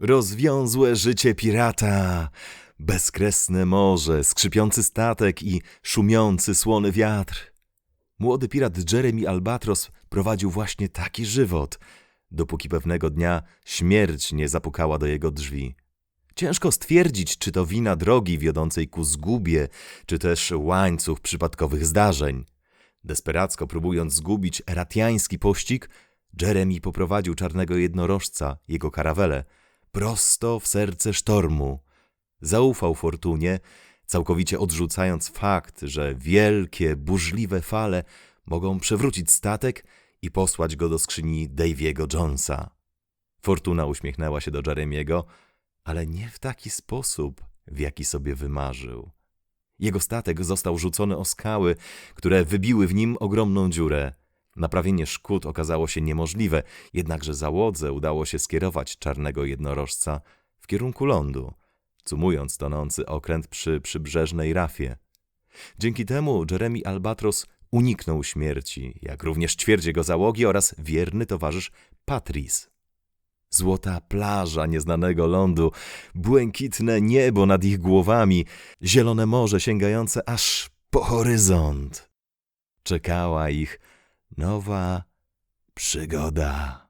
Rozwiązłe życie pirata, bezkresne morze, skrzypiący statek i szumiący słony wiatr. Młody pirat Jeremy Albatros prowadził właśnie taki żywot, dopóki pewnego dnia śmierć nie zapukała do jego drzwi. Ciężko stwierdzić, czy to wina drogi wiodącej ku zgubie, czy też łańcuch przypadkowych zdarzeń. Desperacko próbując zgubić eratiański pościg, Jeremy poprowadził czarnego jednorożca, jego karawelę, prosto w serce sztormu. Zaufał fortunie, całkowicie odrzucając fakt, że wielkie, burzliwe fale mogą przewrócić statek i posłać go do skrzyni Daviego Jonesa. Fortuna uśmiechnęła się do Jeremiego, ale nie w taki sposób, w jaki sobie wymarzył. Jego statek został rzucony o skały, które wybiły w nim ogromną dziurę. Naprawienie szkód okazało się niemożliwe, jednakże załodze udało się skierować czarnego jednorożca w kierunku lądu, cumując tonący okręt przy przybrzeżnej rafie. Dzięki temu Jeremy Albatros uniknął śmierci, jak również ćwierć jego załogi oraz wierny towarzysz Patris. Złota plaża nieznanego lądu, błękitne niebo nad ich głowami, zielone morze sięgające aż po horyzont. Czekała ich nowa przygoda.